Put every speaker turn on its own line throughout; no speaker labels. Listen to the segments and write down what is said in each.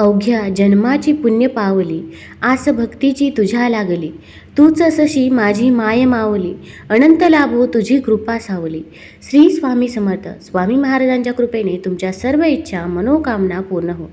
अवघ्या जन्माची पुण्य पावली आस भक्तीची तुझ्या लागली. तूच सशी माझी माय मावली अनंत लाभो तुझी कृपा सावली. श्री स्वामी समर्थ स्वामी महाराजांच्या कृपेने तुमच्या सर्व इच्छा मनोकामना पूर्ण हो.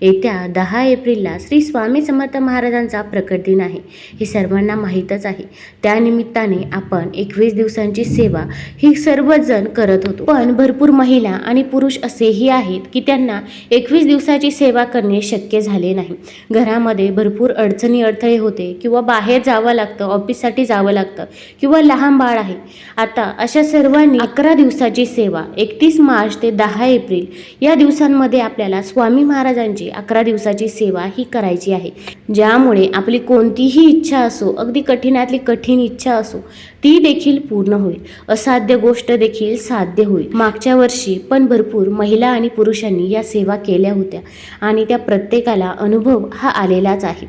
येत्या दहा एप्रिलला श्री स्वामी समर्थ महाराजांचा प्रकट दिन आहे. हे सर्वांना माहीतच आहे. त्यानिमित्ताने आपण एकवीस दिवसांची सेवा ही सर्वजण करत होतो. पण भरपूर महिला आणि पुरुष असेही आहेत की त्यांना एकवीस दिवसाची सेवा करणे शक्य झाले नाही. घरामध्ये भरपूर अडचणी अडथळे होते किंवा बाहेर जावं लागतं ऑफिससाठी जावं लागतं किंवा लहान बाळ आहे. आता अशा सर्वांनी अकरा दिवसाची सेवा एकतीस मार्च ते दहा एप्रिल या दिवसांमध्ये आपल्याला स्वामी महाराजांची अकरा दिवसाची सेवा ही करायची आहे. ज्यामुळे आपली कोणतीही इच्छा असो अगदी कठीणातली कठीण इच्छा असो ती देखील पूर्ण होईल. असाध्य गोष्ट देखील साध्य होईल. मागच्या वर्षी पण भरपूर महिला आणि पुरुषांनी या सेवा केल्या होत्या आणि त्या प्रत्येकाला अनुभव हा आलेलाच आहे.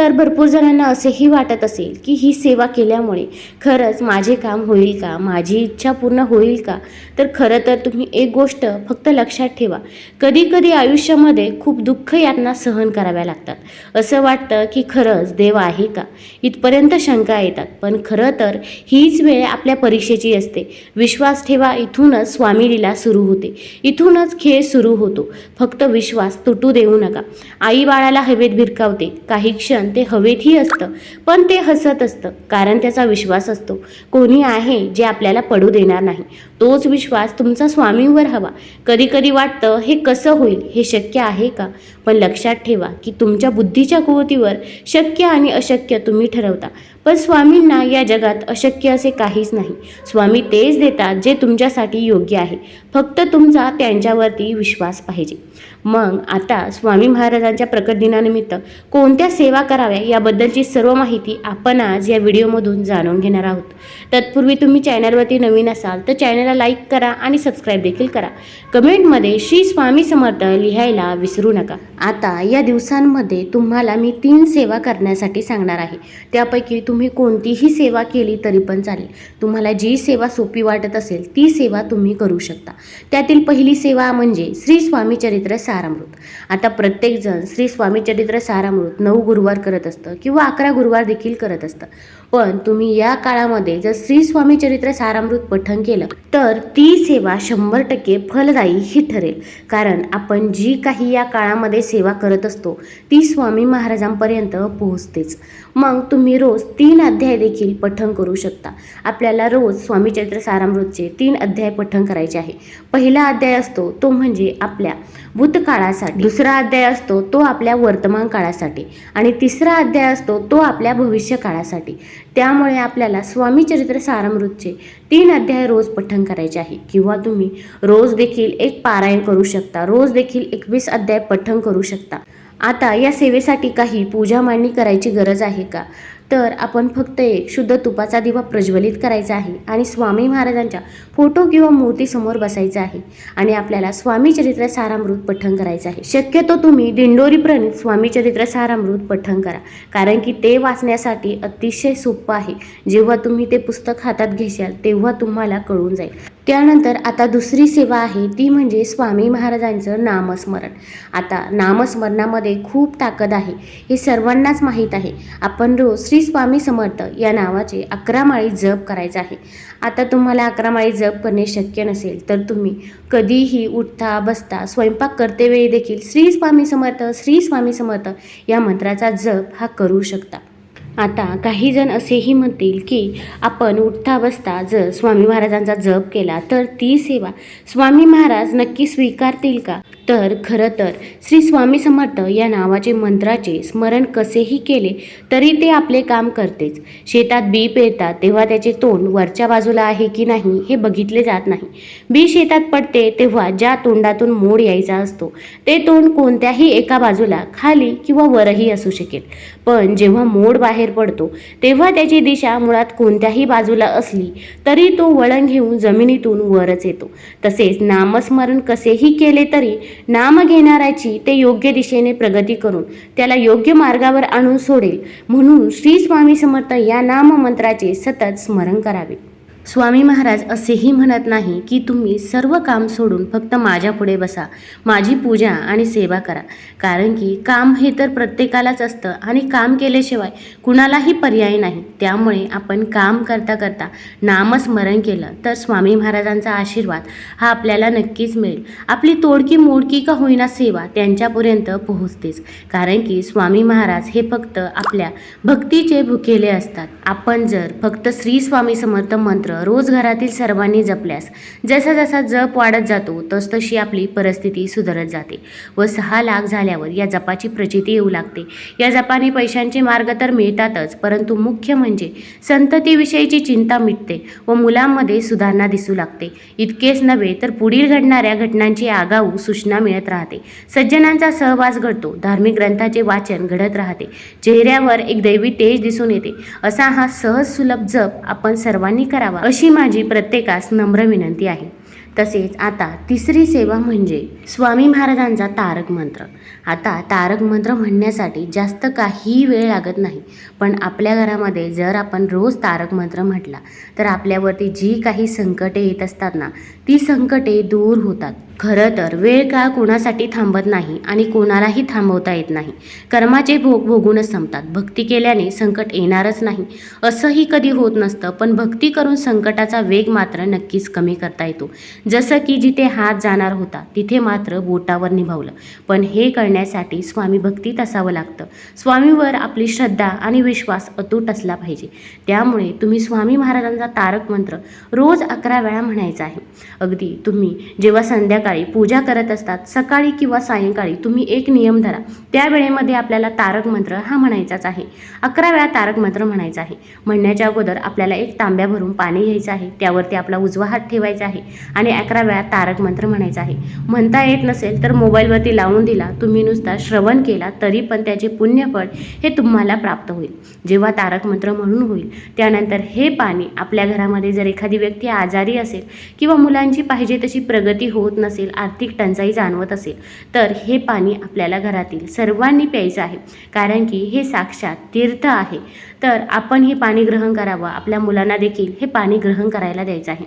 तर भरपूर जणांना असेही वाटत असेल की ही सेवा केल्यामुळे खरंच माझे काम होईल का? माझी इच्छा पूर्ण होईल का? तर खरं तर तुम्ही एक गोष्ट फक्त लक्षात ठेवा. कधी कधी आयुष्यामध्ये खूप दुःख यातना सहन कराव्या लागतात. असं वाटतं की खरंच देव आहे का? इथपर्यंत शंका येतात. पण खरं तर हीच वेळ आपल्या परीक्षेची असते. विश्वास ठेवा इथूनच स्वामी लीला सुरू होते. इथूनच खेळ सुरू होतो. फक्त विश्वास तुटू देऊ नका. आई बाळाला हवेत भिरकावते. काही क्षण ते हवेतही असतं. पण ते हसत असतं कारण त्याचा विश्वास असतो. कोणी आहे जे आपल्याला पडू देणार नाही. तोच विश्वास तुमचा स्वामींवर हवा. कधी कधी वाटतं हे कसं होईल? हे शक्य आहे का? पण लक्षात ठेवा की तुमच्या बुद्धीच्या कुवतीवर शक्य आणि अशक्य तुम्ही ठरवता. पण स्वामींना या जगात अशक्य असे काहीच नाही. स्वामी तेच देतात जे तुमच्यासाठी योग्य आहे. फक्त तुमचा त्यांच्यावरती विश्वास पाहिजे. मग आता स्वामी महाराजांच्या प्रकट दिनानिमित्त कोणत्या सेवा कराव्या याबद्दलची सर्व माहिती आपण आज या व्हिडिओमधून जाणून घेणार आहोत. तत्पूर्वी तुम्ही चॅनलवरती नवीन असाल तर चॅनलला लाईक करा आणि सबस्क्राईब देखील करा. कमेंटमध्ये श्री स्वामी समर्थ लिहायला विसरू नका. आता या दिवसांमध्ये तुम्हाला मी तीन सेवा करण्यासाठी सांगणार आहे. त्यापैकी तुम्ही कोणतीही सेवा केली तरी पण चालेल. तुम्हाला जी सेवा सोपी वाटत असेल ती सेवा तुम्ही करू शकता. त्यातील पहिली सेवा म्हणजे श्री स्वामी चरित्र सारामृत. आता प्रत्येकजण श्री स्वामी चरित्र सारामृत नऊ गुरुवार करत असतं किंवा अकरा गुरुवार देखील करत असतं. पण तुम्ही या काळामध्ये जर श्री स्वामी चरित्र सारामृत पठण केलं तर ती सेवा शंभर टक्के फलदायी ही ठरेल. कारण आपण जी काही या काळामध्ये सेवा करत असतो ती स्वामी महाराजांपर्यंत पोहोचतेच. मग तुम्ही रोज तीन अध्याय देखील पठण करू शकता. आपल्याला रोज स्वामी चरित्र सारामृतचे तीन अध्याय पठण करायचे आहे. पहिला अध्याय असतो तो म्हणजे आपल्या भूतकाळासाठी. दुसरा अध्याय असतो तो आपल्या वर्तमान काळासाठी आणि तिसरा तिसरा अध्याय असतो तो आपल्या भविष्य काळासाठी त्यामुळे आपल्याला स्वामी चरित्र सारामृतचे तीन अध्याय रोज पठण करायचे आहे. किंवा तुम्ही रोज देखील एक पारायण करू शकता. रोज देखील एकवीस अध्याय पठण करू शकता. आता या सेवेसाठी काही पूजा मांडणी करायची गरज आहे का? तर आपण फक्त एक शुद्ध तुपाचा दिवा प्रज्वलित करायचा आहे आणि स्वामी महाराजांच्या फोटो किंवा मूर्तीसमोर बसायचं आहे आणि आपल्याला स्वामी चरित्र सारामृत पठण करायचं आहे. शक्यतो तुम्ही दिंडोरी प्रणित स्वामी चरित्र सारामृत पठण करा. कारण की ते वाचण्यासाठी अतिशय सोपं आहे. जेव्हा तुम्ही ते पुस्तक हातात घेशाल तेव्हा तुम्हाला कळून जाईल. त्यानंतर आता दुसरी सेवा आहे ती म्हणजे स्वामी महाराजांचं नामस्मरण. आता नामस्मरणामध्ये खूप ताकद आहे हे सर्वांनाच माहीत आहे. आपण रोज श्री स्वामी समर्थ या नावाचे अकरा माळी जप करायचा आहे. आता तुम्हाला अकरा माळी जप करणे शक्य नसेल तर तुम्ही कधीही उठता बसता स्वयंपाक करतेवेळी देखील श्री स्वामी समर्थ श्री स्वामी समर्थ या मंत्राचा जप हा करू शकता. आता काही जण असेही म्हणतील की आपण उठता बसता जर स्वामी महाराजांचा जप केला तर ती सेवा स्वामी महाराज नक्की स्वीकारतील का? तर खरं तर श्री स्वामी समर्थ या नावाचे मंत्राचे स्मरण कसेही केले तरी ते आपले काम करतेच. शेतात बी पेरतात तेव्हा त्याचे तोंड वरच्या बाजूला आहे की नाही हे बघितले जात नाही. बी शेतात पडते तेव्हा ज्या तोंडातून मोड यायचा असतो ते तोंड कोणत्याही एका बाजूला खाली किंवा वरही असू शकेल. पण जेव्हा मोड बाहेर पडतो. तेव्हा त्याची दिशा मुळात कोणत्याही बाजूला असली तरी तो वळण घेऊन जमिनीतून वरच येतो. तसेच नामस्मरण कसेही केले तरी नाम घेणाऱ्याची ते योग्य दिशेने प्रगती करून त्याला योग्य मार्गावर आणून सोडेल. म्हणून श्री स्वामी समर्थ या नाममंत्राचे सतत स्मरण करावे. स्वामी महाराज असेही म्हणत नाही की तुम्ही सर्व काम सोडून फक्त माझ्या पुढे बसा. माझी पूजा आणि सेवा करा. कारण की काम हे तर प्रत्येकालाच असतं आणि काम केल्याशिवाय कुणालाही पर्याय नाही. त्यामुळे आपण काम करता करता नामस्मरण केलं तर स्वामी महाराजांचा आशीर्वाद हा आपल्याला नक्कीच मिळेल. आपली तोडकी मोडकी का होईना सेवा त्यांच्यापर्यंत पोहोचतेच. कारण की स्वामी महाराज हे फक्त आपल्या भक्तीचे भुकेले असतात. आपण जर फक्त श्री स्वामी समर्थ मंत्र रोज घरातील सर्वांनी जपल्यास जसा जसा जप वाढत जातो तसतशी आपली परिस्थिती सुधारत जाते व सहा लाख झाल्यावर या जपाची प्रचिती येऊ लागते. या जपाने पैशांचे मार्ग तर मिळतातच परंतु मुख्य म्हणजे संततीविषयीची चिंता मिटते व मुलांमध्ये सुधारणा दिसू लागते. इतकेच नव्हे तर पुढील घडणाऱ्या घटनांची आगाऊ सूचना मिळत राहते. सज्जनांचा सहवास घडतो धार्मिक ग्रंथाचे वाचन घडत राहते चेहऱ्यावर एक दैवी तेज दिसून येते. असा हा सहज सुलभ जप आपण सर्वांनी करावा. अशी माझी प्रत्येकास नम्र विनंती आहे. तसेच आता तिसरी सेवा म्हणजे स्वामी महाराजांचा तारक मंत्र. आता तारक मंत्र म्हणण्यासाठी जास्त काही वेळ लागत नाही. पण आपल्या घरामध्ये जर आपण रोज तारक मंत्र म्हटला तर आपल्यावरती जी काही संकटे येत असतात ना ती संकटे दूर होतात. खरं तर वेळ काळ कोणासाठी थांबत नाही आणि कोणालाही थांबवता येत नाही. कर्माचे भोग भोगूनच संपतात. भक्ती केल्याने संकट येणारच नाही. असंही कधी होत नसतं पण भक्ती करून संकटाचा वेग मात्र नक्कीच कमी करता येतो. जसं की जिथे हात जाणार होता तिथे मात्र बोटावर निभावलं. पण हे करण्यासाठी स्वामी भक्तीत असावं लागतं. स्वामीवर आपली श्रद्धा आणि विश्वास अतूट असला पाहिजे. त्यामुळे तुम्ही स्वामी महाराजांचा तारक मंत्र रोज अकरा वेळा म्हणायचा आहे. अगदी तुम्ही जेव्हा संध्याकाळ पूजा करत असतात. सकाळी किंवा सायंकाळी तुम्ही एक नियम धरा. त्या वेळेमध्ये आपल्याला तारक मंत्र हा म्हणायचाच आहे. अकरा वेळा तारक मंत्र म्हणायचा आहे. म्हणण्याच्या अगोदर आपल्याला एक तांब्या भरून पाणी घ्यायचं आहे. त्यावरती आपला उजवा हात ठेवायचा आहे आणि अकरा वेळा तारक मंत्र म्हणायचा आहे. म्हणता येत नसेल तर मोबाईलवरती लावून दिला तुम्ही नुसता श्रवण केला तरी पण त्याचे पुण्यफळ हे तुम्हाला प्राप्त होईल. जेव्हा तारक मंत्र म्हणून होईल त्यानंतर हे पाणी आपल्या घरामध्ये जर एखादी व्यक्ती आजारी असेल किंवा मुलांची पाहिजे तशी प्रगती होत नसेल आर्थिक टंचाई जाणवत असेल तर हे पाणी आपल्याला घरातील सर्वांनी प्यायचं आहे. कारण की हे साक्षात तीर्थ आहे. तर आपण हे पाणी ग्रहण करावं. आपल्या मुलांना देखील हे पाणी ग्रहण करायला द्यायचं आहे.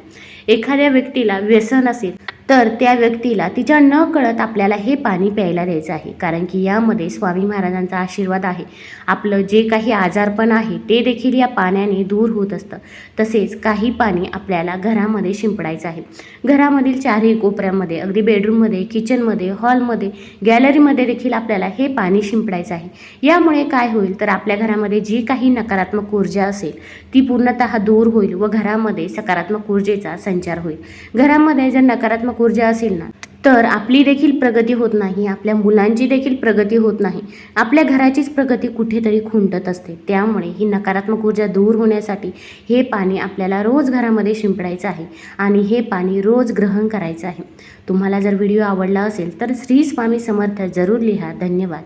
एखाद्या व्यक्तीला व्यसन असेल तर त्या व्यक्तीला तिच्या न कळत आपल्याला हे पाणी प्यायला द्यायचं आहे. कारण की यामध्ये स्वामी महाराजांचा आशीर्वाद आहे. आपलं जे काही आजारपण आहे ते देखील या पाण्याने दूर होत असतं. तसेच काही पाणी आपल्याला घरामध्ये शिंपडायचं आहे. घरामधील चारही कोपऱ्यामध्ये अगदी बेडरूममध्ये किचनमध्ये हॉलमध्ये गॅलरीमध्ये देखील आपल्याला हे पाणी शिंपडायचं आहे. यामुळे काय होईल तर आपल्या घरामध्ये जी काही नकारात्मक ऊर्जा असेल ती पूर्णतः दूर होईल व घरामध्ये सकारात्मक ऊर्जेचा संचार होईल. घरामध्ये जर नकारात्मक ऊर्जा असेल ना तर आपली देखील प्रगती होत नाही आपल्या मुलांची देखील प्रगती होत नाही. आपल्या घराचीच प्रगती कुठेतरी खुंटत असते. त्यामुळे ही नकारात्मक ऊर्जा दूर होण्यासाठी हे पाणी आपल्याला रोज घरामध्ये शिंपडायचं आहे आणि हे पाणी रोज ग्रहण करायचं आहे. तुम्हाला जर व्हिडिओ आवडला असेल तर श्री स्वामी समर्थ जरूर लिहा. धन्यवाद.